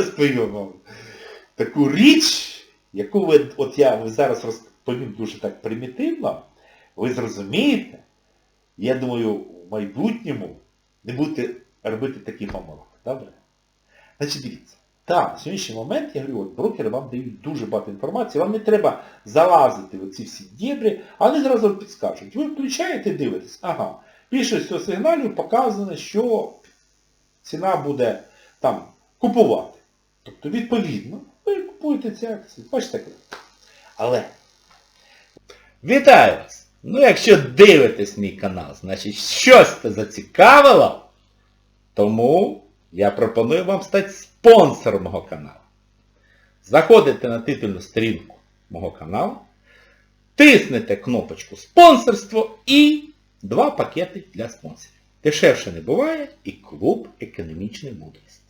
розповім таку річ, яку ви, от я зараз розповім дуже так примітивно, ви зрозумієте, я думаю, в майбутньому не будете робити такі помилки. Добре? Значить, дивіться. Так, на сьогоднішній момент, я говорю, от брокери вам дають дуже багато інформації, вам не треба залазити в ці всі дібрі, а зразу підскажуть. Ви включаєте, дивитесь, ага, більшість цього сигналів показано, що ціна буде там купувати. Тобто, відповідно, ви купуєте ці акції. Бачите як? Але. Вітаю вас! Ну, якщо дивитесь мій канал, значить щось це зацікавило, тому я пропоную вам стати спонсором мого каналу. Заходите на титульну сторінку мого каналу, тиснете кнопочку спонсорство і два пакети для спонсорів. Дешевше не буває і клуб економічної мудрості.